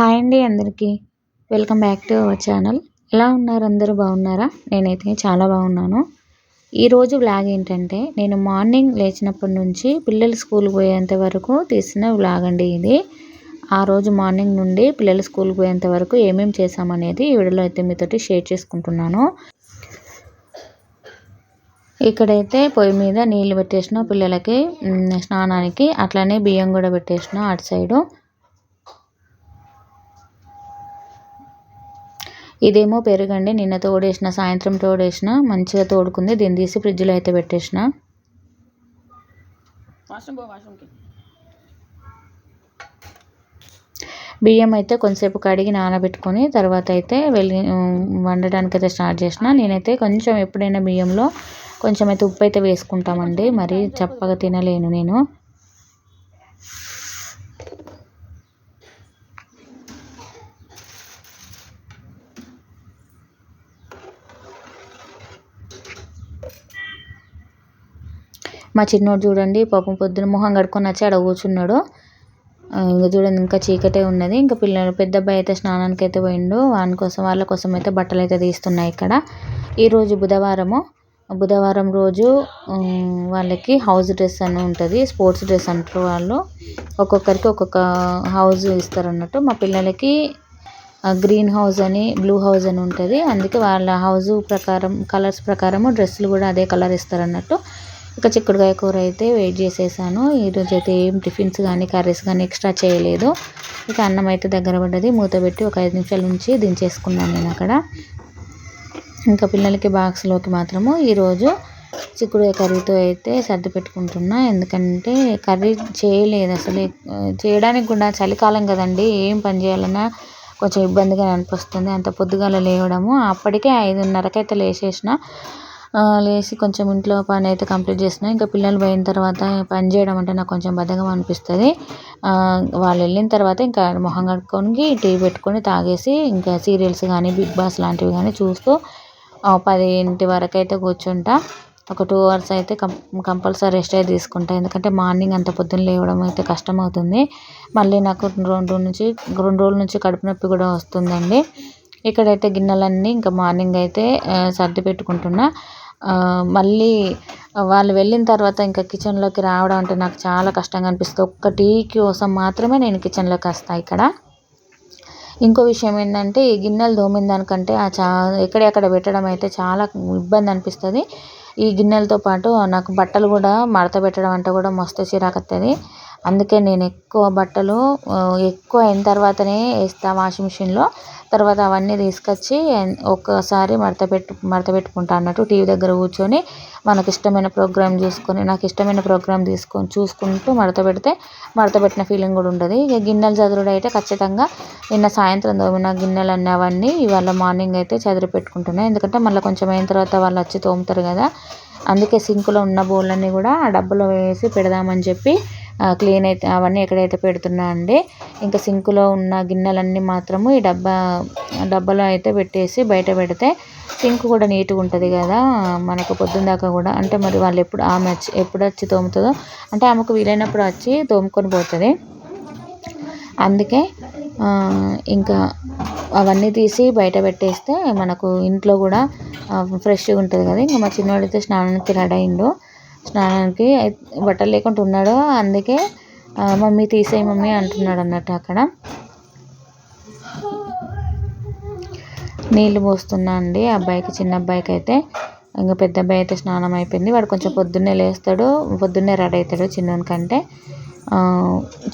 Hi అండి అందరికీ. Welcome back to our channel. ఎలా ఉన్నారు? అందరూ బాగున్నారా? నేనైతే చాలా బాగున్నాను. ఈరోజు వ్లాగ్ ఏంటంటే నేను మార్నింగ్ లేచినప్పటి నుంచి పిల్లలు స్కూల్కి పోయేంత వరకు తీసిన వ్లాగ్ అండి ఇది. ఆ రోజు మార్నింగ్ నుండి పిల్లలు స్కూల్కి పోయేంత వరకు ఏమేమి చేసామనేది ఈ వీడియోలో అయితే మీతోటి షేర్ చేసుకుంటున్నాను. ఇక్కడైతే పొయ్యి మీద నీళ్ళు పెట్టేసిన పిల్లలకి స్నానానికి అట్లనే బియ్యం కూడా పెట్టేసిన అటు సైడు. ఇదేమో పెరుగండి నిన్న తోడేసిన సాయంత్రం తోడేసిన మంచిగా తోడుకుంది దీన్ని తీసి ఫ్రిడ్జ్లో అయితే పెట్టేసిన. బియ్యం అయితే కొంతసేపు కడిగి నానబెట్టుకొని తర్వాత అయితే వెళ్ళి వండడానికి అయితే స్టార్ట్ చేసిన. నేనైతే కొంచెం ఎప్పుడైనా బియ్యంలో కొంచెం అయితే ఉప్పు అయితే వేసుకుంటామండి. మరి చప్పగా తినలేను నేను. మా చిన్నోడు చూడండి పాపం పొద్దున మొహం కడుక్కొని వచ్చి అక్కడ కూర్చున్నాడు. ఇంకా చూడండి ఇంకా చీకటే ఉన్నది. ఇంకా పిల్లలు పెద్ద అబ్బాయి అయితే స్నానానికి అయితే పోయిండు. వాని కోసం వాళ్ళ కోసం అయితే బట్టలు అయితే తీస్తున్నాయి ఇక్కడ. ఈరోజు బుధవారము. బుధవారం రోజు వాళ్ళకి హౌస్ డ్రెస్ అని ఉంటుంది. స్పోర్ట్స్ డ్రెస్ అంటారు వాళ్ళు. ఒక్కొక్కరికి ఒక్కొక్క హౌస్ ఇస్తారు అన్నట్టు మా పిల్లలకి గ్రీన్ హౌస్ అని బ్లూ హౌస్ అని ఉంటుంది. అందుకే వాళ్ళ హౌస్ ప్రకారం కలర్స్ ప్రకారము డ్రెస్సులు కూడా అదే కలర్ ఇస్తారు అన్నట్టు ఇంకా చిక్కుడుకాయ కూర అయితే వెయిట్ చేసేసాను. ఈరోజు అయితే ఏం టిఫిన్స్ కానీ కర్రీస్ కానీ ఎక్స్ట్రా చేయలేదు. ఇక అన్నం అయితే దగ్గర పడ్డది. మూత పెట్టి ఒక ఐదు నిమిషాల నుంచి దించేసుకున్నాను నేను అక్కడ. ఇంకా పిల్లలకి బాక్స్లోకి మాత్రము ఈరోజు చిక్కుడుకాయ కర్రీతో అయితే సర్ది పెట్టుకుంటున్నా. ఎందుకంటే కర్రీ చేయలేదు అసలు. చేయడానికి కూడా చలికాలం కదండి. ఏం పని చేయాలన్నా కొంచెం ఇబ్బందిగా అనిపిస్తుంది. అంత పొద్దుగాల లేవడము. అప్పటికే ఐదున్నరకైతే లేచేసిన. లేచి కొంచెం ఇంట్లో పని అయితే కంప్లీట్ చేసిన ఇంకా పిల్లలు పోయిన తర్వాత పని చేయడం అంటే నాకు కొంచెం బద్ధకం అనిపిస్తుంది. వాళ్ళు వెళ్ళిన తర్వాత ఇంకా మొహం కడుక్కొని టీవీ పెట్టుకొని తాగేసి ఇంకా సీరియల్స్ కానీ బిగ్ బాస్ లాంటివి కానీ చూస్తూ పదింటి వరకు అయితే కూర్చుంటా. ఒక టూ అవర్స్ అయితే కం కంపల్సరీ రెస్ట్ అయితే తీసుకుంటా. ఎందుకంటే మార్నింగ్ అంత పొద్దున్న లేవడం అయితే కష్టం అవుతుంది మళ్ళీ నాకు రెండు నుంచి రెండు రోజుల నుంచి కడుపు నొప్పి కూడా వస్తుందండి. ఇక్కడైతే గిన్నెలన్నీ ఇంకా మార్నింగ్ అయితే సర్ది పెట్టుకుంటున్నా. మళ్ళీ వాళ్ళు వెళ్ళిన తర్వాత ఇంకా కిచెన్లోకి రావడం అంటే నాకు చాలా కష్టంగా అనిపిస్తుంది. ఒక్క టీ కోసం మాత్రమే నేను కిచెన్లోకి వస్తాను ఇక్కడ. ఇంకో విషయం ఏంటంటే ఈ గిన్నెలు దోమిన దానికంటే ఆ చా ఎక్కడెక్కడ పెట్టడం అయితే చాలా ఇబ్బంది అనిపిస్తుంది. ఈ గిన్నెలతో పాటు నాకు బట్టలు కూడా మడత పెట్టడం అంటే కూడా మస్తు చిరాకు వస్తుంది అందుకే నేను ఎక్కువ బట్టలు ఎక్కువ అయిన తర్వాతనే వేస్తాను వాషింగ్ మిషన్లో. తర్వాత అవన్నీ తీసుకొచ్చి ఒక్కసారి మడత పెట్టు మడత పెట్టుకుంటా అన్నట్టు టీవీ దగ్గర కూర్చొని మనకు ఇష్టమైన ప్రోగ్రాం చూసుకొని నాకు ఇష్టమైన ప్రోగ్రామ్ తీసుకొని చూసుకుంటూ మడత పెడితే మడత పెట్టిన ఫీలింగ్ కూడా ఉంటుంది ఇక గిన్నెలు చదురుడు అయితే ఖచ్చితంగా నిన్న సాయంత్రం తోమిన గిన్నెలు అన్నీ అవన్నీ ఇవాళ మార్నింగ్ అయితే చదిరి పెట్టుకుంటున్నాయి ఎందుకంటే మళ్ళీ కొంచెం అయిన తర్వాత వాళ్ళు వచ్చి తోముతారు కదా. అందుకే సింకులో ఉన్న బోళ్ళన్నీ కూడా ఆ డబ్బులో వేసి పెడదామని చెప్పి క్లీన్ అయితే అవన్నీ ఎక్కడైతే పెడుతున్నా అండి ఇంకా సింకులో ఉన్న గిన్నెలన్నీ మాత్రము ఈ డబ్బా డబ్బాలో అయితే పెట్టేసి బయట పెడితే సింక్ కూడా నీట్గా ఉంటుంది కదా మనకు పొద్దున్న దాకా కూడా. అంటే మరి వాళ్ళు ఎప్పుడు ఆమె వచ్చి ఎప్పుడు వచ్చి తోముతుందో అంటే ఆమెకు వీలైనప్పుడు వచ్చి తోముకొని పోతుంది. అందుకే ఇంకా అవన్నీ తీసి బయట పెట్టేస్తే మనకు ఇంట్లో కూడా ఫ్రెష్గా ఉంటుంది కదా ఇంకా మా చిన్నవాడైతే స్నానానికి రెడీ అయిండు. స్నానానికి బట్టలు లేకుండా ఉన్నాడు. అందుకే మమ్మీ తీసేయి మమ్మీ అంటున్నాడు అన్నట్టు అక్కడ. నీళ్ళు పోస్తున్నా అండి. అబ్బాయికి చిన్న అబ్బాయికి అయితే ఇంకా పెద్ద అబ్బాయి అయితే స్నానం అయిపోయింది. వాడు కొంచెం పొద్దున్నే లేస్తాడు. పొద్దున్నే రెడీ అవుతాడు చిన్నోడి కంటే.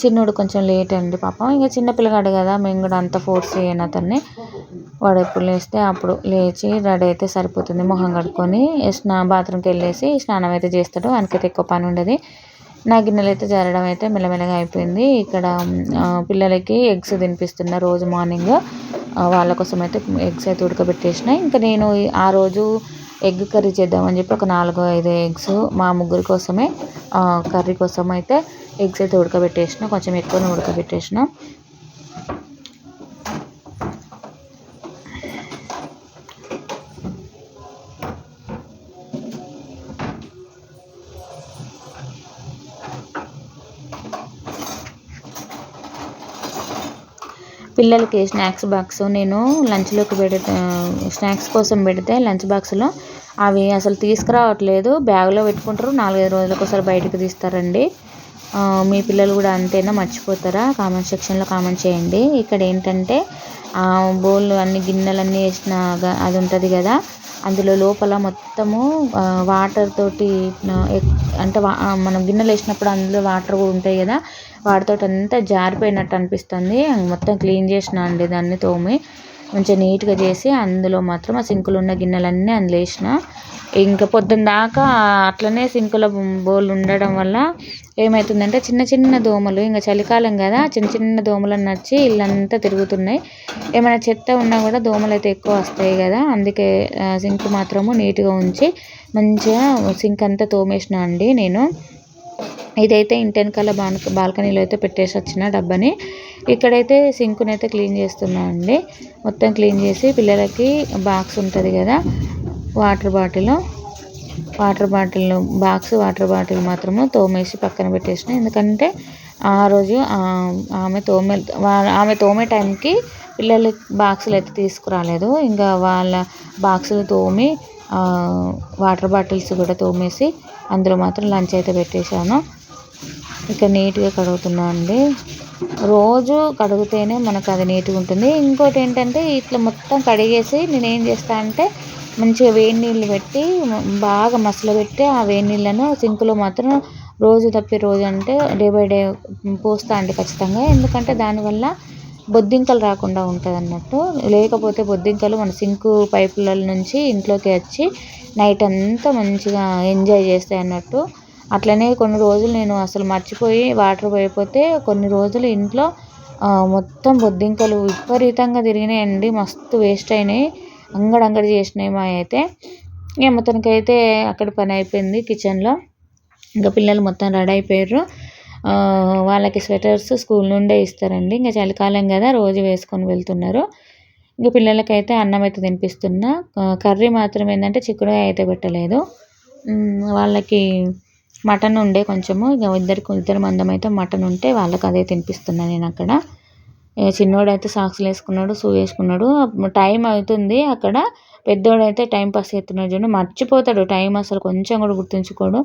చిన్నోడు కొంచెం లేట్ అండి పాపం. ఇంకా చిన్న పిల్లగాడు కదా మేము కూడా అంత ఫోర్స్ చేయను అతన్ని. వాడు ఎప్పుడు లేస్తే అప్పుడు లేచి రెడీ అయితే సరిపోతుంది. మొహం కడుక్కొని స్నా బాత్రూమ్కి వెళ్ళేసి స్నానం అయితే చేస్తాడు. వానికైతే ఎక్కువ పని ఉండదు. నా గిన్నెలు అయితే జరగడం అయితే మెల్లమెల్లగా అయిపోయింది. ఇక్కడ పిల్లలకి ఎగ్స్ తినిపిస్తున్న రోజు మార్నింగ్ వాళ్ళ కోసం అయితే ఎగ్స్ అయితే ఉడకబెట్టేసిన. ఇంకా నేను ఆ రోజు ఎగ్ కర్రీ చేద్దామని చెప్పి ఒక నాలుగు ఐదు ఎగ్స్ మా ముగ్గురు కోసమే కర్రీ కోసం అయితే ఎగ్స్ అయితే ఉడకబెట్టేసిన. కొంచెం ఎక్కువనే ఉడకబెట్టేసిన. పిల్లలకి స్నాక్స్ బాక్స్ నేను లంచ్లోకి పెడితే స్నాక్స్ కోసం పెడితే లంచ్ బాక్స్లో అవి అసలు తీసుకురావట్లేదు. బ్యాగ్లో పెట్టుకుంటారు. నాలుగైదు రోజులకు ఒకసారి బయటకు తీస్తారండి. మీ పిల్లలు కూడా అంతేనా? మర్చిపోతారా? కామెంట్ సెక్షన్లో కామెంట్ చేయండి. ఇక్కడ ఏంటంటే బౌల్ అన్ని గిన్నెలన్నీ వేసిన అది ఉంటుంది కదా? అందులో లోపల మొత్తము వాటర్ తోటి అంటే మనం గిన్నెలు వేసినప్పుడు అందులో వాటర్ కూడా ఉంటాయి కదా? వాటితో అంతా జారిపోయినట్టు అనిపిస్తుంది. మొత్తం క్లీన్ చేసిన అండి దాన్ని తోమి. మంచిగా నీట్గా చేసి అందులో మాత్రం ఆ సింకులు ఉన్న గిన్నెలన్నీ అందులో వేసిన. ఇంకా పొద్దున్న దాకా అట్లనే సింకుల బోల్ ఉండడం వల్ల ఏమవుతుందంటే చిన్న చిన్న దోమలు ఇంకా చలికాలం కదా చిన్న చిన్న దోమలు నచ్చి ఇల్లంతా తిరుగుతున్నాయి. ఏమైనా చెత్త ఉన్నా కూడా దోమలు అయితే ఎక్కువ వస్తాయి కదా అందుకే సింక్ మాత్రము నీట్గా ఉంచి మంచిగా సింక్ అంతా తోమేసిన అండి నేను. ఇదైతే ఇంటి వెనకాల బాల్కనీలో అయితే పెట్టేసి వచ్చిన డబ్బాని. ఇక్కడైతే సింక్ని అయితే క్లీన్ చేస్తున్నా అండి. మొత్తం క్లీన్ చేసి పిల్లలకి బాక్స్ ఉంటుంది కదా water bottle. Water bottle box water bottle మాత్రము తోమేసి పక్కన పెట్టేసిన. ఎందుకంటే ఆ రోజు ఆమె తోమే ఆమె తోమే టైంకి పిల్లలు బాక్సులు అయితే తీసుకురాలేదు. ఇంకా వాళ్ళ బాక్సులు తోమి వాటర్ బాటిల్స్ కూడా తోమేసి అందులో మాత్రం లంచ్ అయితే పెట్టేశాను. ఇక నీట్గా కడుగుతున్నా అండి. రోజు కడిగితేనే మనకు అది నీట్గా ఉంటుంది. ఇంకోటి ఏంటంటే ఇట్లా మొత్తం కడిగేసి నేను ఏం చేస్తా అంటే మంచిగా వేడి నీళ్ళు పెట్టి బాగా మసలు పెట్టి ఆ వేడి నీళ్ళను సింక్లో మాత్రం రోజు తప్పి రోజు అంటే డే బై డే పోస్తా అండి ఖచ్చితంగా. ఎందుకంటే దానివల్ల బొద్దింకలు రాకుండా ఉంటుంది అన్నట్టు లేకపోతే బొద్దింకలు మన సింకు పైపుల నుంచి ఇంట్లోకి వచ్చి నైట్ అంతా మంచిగా ఎంజాయ్ చేస్తాయి అన్నట్టు అట్లనే కొన్ని రోజులు నేను అసలు మర్చిపోయి వాటర్ పోయిపోతే కొన్ని రోజులు ఇంట్లో మొత్తం బొద్దింకలు విపరీతంగా తిరిగినాయండి. మస్తు వేస్ట్ అయినాయి. అంగడి చేసినాయి మా అయితే. ఇక మొత్తానికైతే అక్కడ పని అయిపోయింది కిచెన్లో. ఇంకా పిల్లలు మొత్తం రెడీ అయిపోయారు. వాళ్ళకి స్వెటర్స్ స్కూల్ నుండే ఇస్తారండి. ఇంకా చలికాలం కదా రోజు వేసుకొని వెళ్తున్నారు. ఇంకా పిల్లలకైతే అన్నం అయితే తినిపిస్తున్నా. కర్రీ మాత్రం ఏంటంటే చిక్కుడుగా అయితే పెట్టలేదు. వాళ్ళకి మటన్ ఉండే కొంచెము. ఇక ఇద్దరికి ఇద్దరు మందం అయితే మటన్ ఉంటే వాళ్ళకి అదే తినిపిస్తున్నాను నేను అక్కడ. చిన్నోడు అయితే సాక్స్లు వేసుకున్నాడు షూ వేసుకున్నాడు. టైం అవుతుంది అక్కడ. పెద్దోడైతే టైం పాస్ చేస్తున్నాడు చూడండి మర్చిపోతాడు టైం అసలు కొంచెం కూడా గుర్తుంచుకోడు.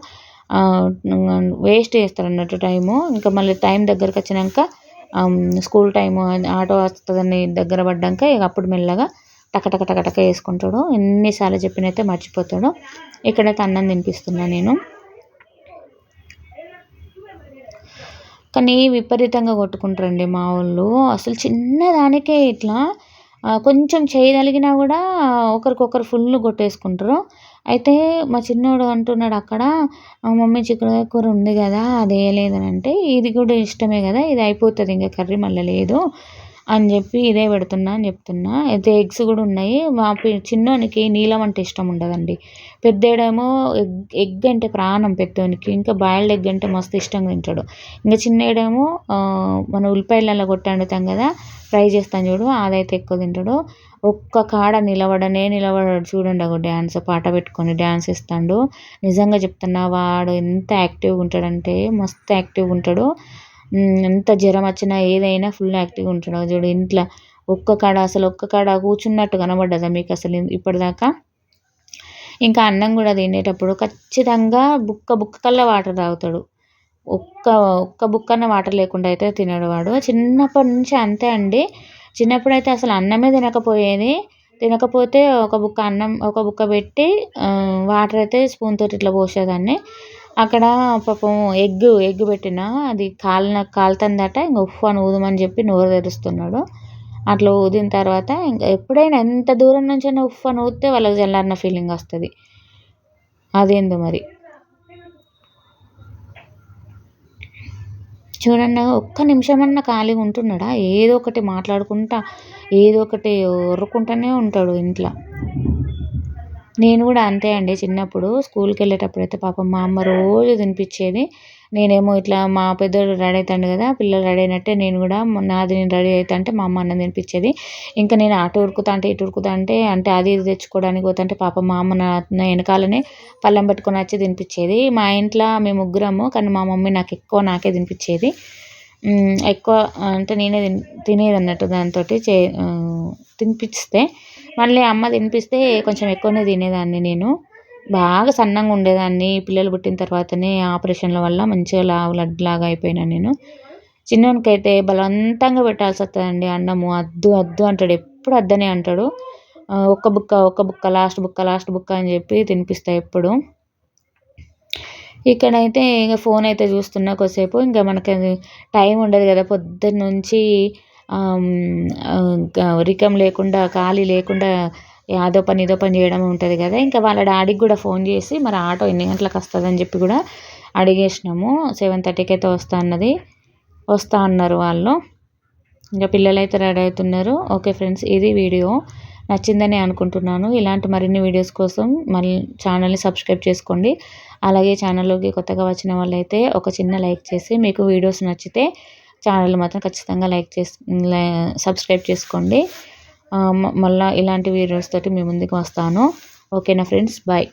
వేస్ట్ చేస్తాడు అన్నట్టు టైము. ఇంకా మళ్ళీ టైం దగ్గరకు వచ్చినాక స్కూల్ టైము ఆటో వస్తుందని దగ్గర పడ్డాక ఇక అప్పుడు మెల్లగా టకటక టకటక వేసుకుంటాడు. ఎన్నిసార్లు చెప్పినైతే మర్చిపోతాడు. ఇక్కడైతే అన్నం తినిపిస్తున్నాను నేను. కానీ విపరీతంగా కొట్టుకుంటారండి మా వాళ్ళు. అసలు చిన్నదానికే ఇట్లా కొంచెం చేయగలిగినా కూడా ఒకరికొకరు ఫుల్ కొట్టేసుకుంటారు. అయితే మా చిన్నోడు అంటున్నాడు అక్కడ మమ్మీ చిక్కుడుకాయ కూర ఉంది కదా అది వేయలేదని అంటే ఇది కూడా ఇష్టమే కదా ఇది అయిపోతుంది ఇంకా కర్రీ మళ్ళీ లేదు. అని చెప్పి ఇదే పెడుతున్నా అని చెప్తున్నా. అయితే ఎగ్స్ కూడా ఉన్నాయి. మా చిన్నోనికి నీలం అంటే ఇష్టం ఉండదండి. పెద్దోడేమో ఎగ్ ఎగ్ అంటే ప్రాణం పెద్దోనికి. ఇంకా బాయిల్డ్ ఎగ్ అంటే మస్తు ఇష్టంగా తింటాడు. ఇంకా చిన్నోడేమో మన ఉల్లిపాయలలో కొట్టి వండుతాం కదా ఫ్రై చేస్తాం చూడు అదైతే ఎక్కువ తింటాడు. ఒక్క కాడ నిలబడనే నిలబడాడు. చూడండి ఒక డ్యాన్స్ పాట పెట్టుకొని డ్యాన్స్ ఇస్తాడు నిజంగా చెప్తున్నా వాడు ఎంత యాక్టివ్గా ఉంటాడంటే మస్తు యాక్టివ్గా ఉంటాడు. ఎంత జ్వరం వచ్చినా ఏదైనా ఫుల్ యాక్టివ్గా ఉంటాడు చూడు. ఇంట్లో ఒక్క కాడ అసలు ఒక్క కాడ కూర్చున్నట్టు కనబడ్డదా మీకు అసలు ఇప్పటిదాకా? ఇంకా అన్నం కూడా తినేటప్పుడు ఖచ్చితంగా బుక్క బుక్క కల్లా వాటర్ తాగుతాడు. ఒక్క ఒక్క బుక్కన వాటర్ లేకుండా అయితే తినడు వాడు. చిన్నప్పటి నుంచి అంతే అండి. చిన్నప్పుడు అయితే అసలు అన్నమే తినకపోయేది. తినకపోతే ఒక బుక్క అన్నం ఒక బుక్క పెట్టి వాటర్ అయితే స్పూన్ తోటి ఇట్లా పోసేదాన్ని. అక్కడ పాపం ఎగ్ ఎగ్ పెట్టిన అది కాలిన కాలుతుందట ఇంకా ఉఫ్ అని ఊదమని చెప్పి నోరు తెరుస్తున్నాడు. అట్లా ఊదిన తర్వాత ఇంకా ఎప్పుడైనా ఎంత దూరం నుంచైనా ఉఫ్ అని ఊదితే వాళ్ళకి చల్లారిన ఫీలింగ్ వస్తుంది. అదేందో మరి. చూడండి ఒక్క నిమిషమన్నా ఖాళీగా ఉంటున్నాడా? ఏదో ఒకటి మాట్లాడుకుంటా ఏదో ఒకటి ఒర్రుకుంటూనే ఉంటాడు ఇంట్లో. నేను కూడా అంతే అండి చిన్నప్పుడు స్కూల్కి వెళ్ళేటప్పుడు అయితే పాపం మా అమ్మ రోజు తినిపించేది. నేనేమో ఇట్లా మా పెద్దోడు రెడీ అవుతాడు కదా పిల్లలు రెడీ అయినట్టే నేను కూడా నాది నేను రెడీ అవుతా అంటే మా అమ్మ అన్నం తినిపించేది. ఇంకా నేను అటు ఉరుకుతా అంటే ఇటు ఉరుకుతా అంటే అంటే అది ఇది తెచ్చుకోవడానికి పోతుంటే పాపం మా అమ్మ నా వెనకాలనే పళ్ళెం పెట్టుకొని వచ్చి తినిపించేది. మా ఇంట్లో మేము ముగ్గురము కానీ మా మమ్మీ నాకు ఎక్కువ నాకే తినిపించేది. ఎక్కువ అంటే నేనే తినేది అన్నట్టు దాంతో చే తినిపిస్తే మళ్ళీ అమ్మ తినిపిస్తే కొంచెం ఎక్కువనే తినేదాన్ని నేను. బాగా సన్నంగా ఉండేదాన్ని. పిల్లలు పుట్టిన తర్వాతనే ఆపరేషన్ల వల్ల మంచిగా లావు లడ్డులాగా అయిపోయినా నేను. చిన్నోనికైతే బలవంతంగా పెట్టాల్సి వస్తుందండి అన్నము. అద్దు అద్దు అంటాడు. ఎప్పుడు అద్దనే అంటాడు. ఒక్క బుక్క ఒక్క బుక్క లాస్ట్ బుక్క లాస్ట్ బుక్క అని చెప్పి తినిపిస్తా ఎప్పుడు. ఇక్కడైతే ఇక ఫోన్ అయితే చూస్తున్నా కొద్దిసేపు. ఇంకా మనకి అది టైం ఉండదు కదా. పొద్దున్న నుంచి రికం లేకుండా ఖాళీ లేకుండా అదో పని ఇదో పని చేయడం ఉంటుంది కదా. ఇంకా వాళ్ళ డాడీకి కూడా ఫోన్ చేసి మరి ఆటో ఎన్ని గంటలకు వస్తుందని చెప్పి కూడా అడిగేసినాము. సెవెన్ థర్టీకి అయితే వస్తా అన్నది. వస్తా అన్నారు వాళ్ళు. ఇంకా పిల్లలు అయితే రెడీ అవుతున్నారు. ఓకే ఫ్రెండ్స్ ఇది వీడియో. నచ్చిందని అనుకుంటున్నాను. ఇలాంటి మరిన్ని వీడియోస్ కోసం మళ్ళీ ఛానల్ని సబ్స్క్రైబ్ చేసుకోండి. అలాగే ఛానల్లోకి కొత్తగా వచ్చిన వాళ్ళైతే ఒక చిన్న లైక్ చేసి మీకు వీడియోస్ నచ్చితే ఛానల్ మాత్రం ఖచ్చితంగా లైక్ చేసి సబ్స్క్రైబ్ చేసుకోండి. మళ్ళీ మ- ఇలాంటి వీడియోస్ తోటి మీ ముందుకు వస్తాను. ఓకేనా ఫ్రెండ్స్? బాయ్.